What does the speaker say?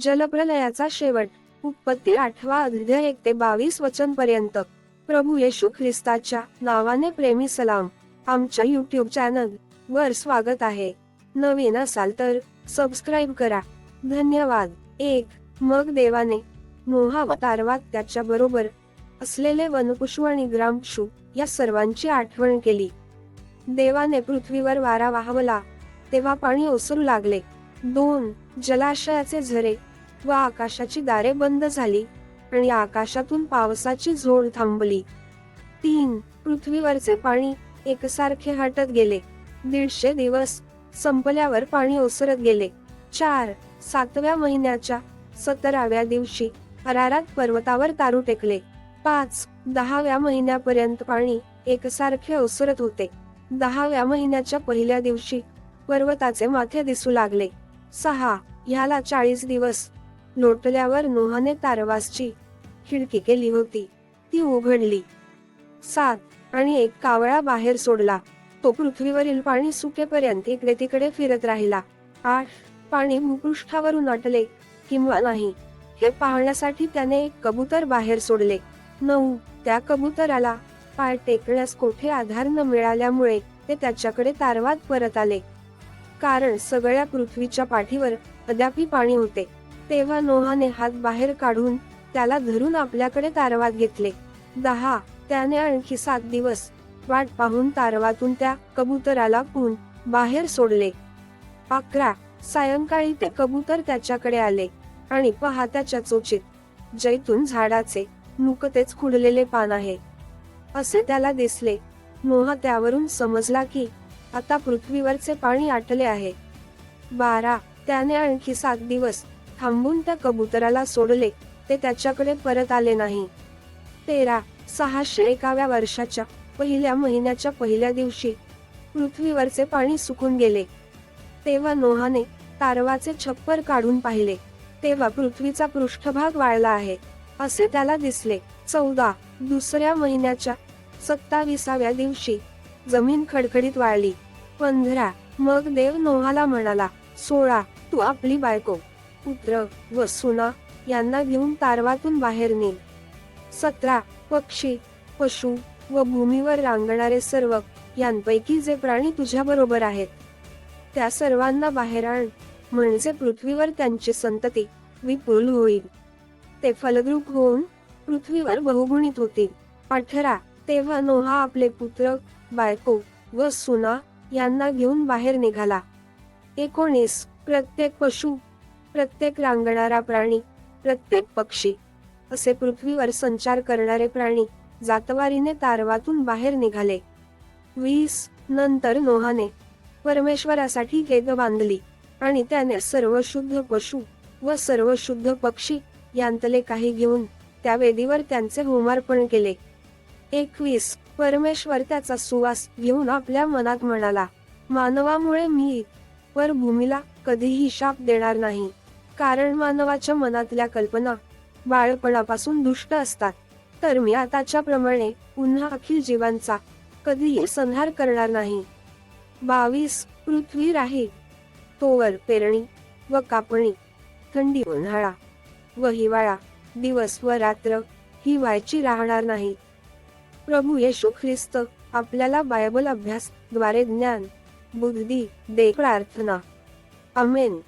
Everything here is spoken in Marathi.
जलप्रलयाचा शेवट. उत्पत्ती आठवा अध्याय एक ते बावीस वचन पर्यंत. प्रभू येशू ख्रिस्ताच्या नावाने प्रेमी सलाम. आमच्या युट्यूब चॅनल वर स्वागत आहे. नवीन असाल तर सबस्क्राईब करा. धन्यवाद. एक मग देवाने मोहावतारवात तारवात त्याच्या बरोबर असलेले वनपुष्व आणि ग्रामशू या सर्वांची आठवण केली. देवाने पृथ्वीवर वारा वाहवला. तेव्हा पाणी ओसरू लागले. दोन जलाशयाचे झरे व आकाशाची दारे बंद झाली आणि आकाशातून पावसाची झोड थांबली. तीन पृथ्वीवरचे पाणी एकसारखे हटत गेले. दीडशे दिवस संपल्यावर पाणी ओसरत गेले. चार सातव्या महिन्याच्या सतराव्या दिवशी अरारात पर्वतावर तारू टेकले. पाच दहाव्या महिन्यापर्यंत पाणी एकसारखे ओसरत होते. दहाव्या महिन्याच्या पहिल्या दिवशी पर्वताचे माथे दिसू लागले. सहा ह्याला चाळीस दिवस. लोटल्यावर नोहाने तारवासची खिडकी केली होती. ती उघडली. सात आणि एक कावळा बाहेर सोडला. तो पृथ्वीवरील पाणी सुकेपर्यंत इकडे तिकडे फिरत राहिला. आठ पाणी भूपृष्ठावरून अटले किंवा नाही हे पाहण्यासाठी त्याने एक कबूतर बाहेर सोडले. नऊ त्या कबुतराला पाय टेकण्यास कोठे आधार न मिळाल्यामुळे ते त्याच्याकडे तारवात परत आले. कारण सगळ्या पृथ्वीच्या पाठीवर अद्यापी पाणी होते. तेव्हा नोहाने हात बाहेर काढून त्याला धरून आपल्याकडे तारवात घेतले. दहा त्याने आणखी सात दिवस वाट पाहून तारवातून त्या कबुतराला पुन बाहेर सोडले. अकरा सायंकाळी ते कबूतर त्याच्याकडे आले आणि पहा त्याच्या चोचीत जैतून झाडाचे नुकतेच खुडलेले पान आहे. असे त्याला दिसले. नोहा त्यावरून समजला की आता पृथ्वीवरचे पाणी आटले आहे. बारा त्याने आणखी सात दिवस थांबून त्या कबुतराला सोडले ते त्याच्याकडे परत आले नाही. तेरा सहाशे एकाव्या वर्षाच्या पहिल्या महिन्याच्या पहिल्या दिवशी पृथ्वीवरचे पाणी सुकून गेले. तेव्हा नोहाने तारवाचे छप्पर काढून पाहिले. तेव्हा पृथ्वीचा पृष्ठभाग वाळला आहे असे त्याला दिसले. चौदा दुसऱ्या महिन्याच्या सत्ताविसाव्या दिवशी जमीन खडखडीत वाळली. पंधरा. मग देव नोहाला म्हणाला सोळा तू आपली बायको पुत्र व सुना यांना घेऊन तारवातून बाहेर नेल सतरा. पक्षी पशु व भूमीवर रांगणारे सर्व यांपैकी जे प्राणी तुझ्या बरोबर आहेत त्या सर्वांना बाहेर आण म्हणजे पृथ्वीवर त्यांची संतती विपुल होईल. ते फलद्रूप होऊन पृथ्वीवर बहुगुणित होतील. अठरा. तेव्हा नोहा आपले पुत्र बायको व सुना यांना घेऊन बाहेर निघाला. एकोणीस प्रत्येक पशु प्रत्येक रांगणारा प्राणी प्रत्येक पक्षी असे पृथ्वीवर संचार करणारे प्राणी जातवारीने तारवातून बाहेर निघाले. वीस नंतर नोहाने परमेश्वरासाठी गेद बांधली आणि त्याने सर्व शुद्ध पशु व सर्व शुद्ध पक्षी यांतले काही घेऊन त्या वेदीवर त्यांचे होमार्पण केले. एकवीस परमेश्वर त्याचा सुवास घेऊन आपल्या मनात म्हणाला मानवामुळे मी वर भूमीला कधीही शाप देणार नाही. कारण मानवाच्या मनातल्या कल्पना बाळपणापासून दुष्ट असतात. तर मी आताच्या प्रमाणे पुन्हा अखिल जीवांचा कधीही संहार करणार नाही. बावीस पृथ्वी राहील तोवर पेरणी व कापणी थंडी उन्हाळा व हिवाळा. दिवस व रात्र ही व्हायची राहणार नाही. प्रभू येशू ख्रिस्त आपल्याला बायबल अभ्यास द्वारे ज्ञान बुद्धी दे प्रार्थना. अमेन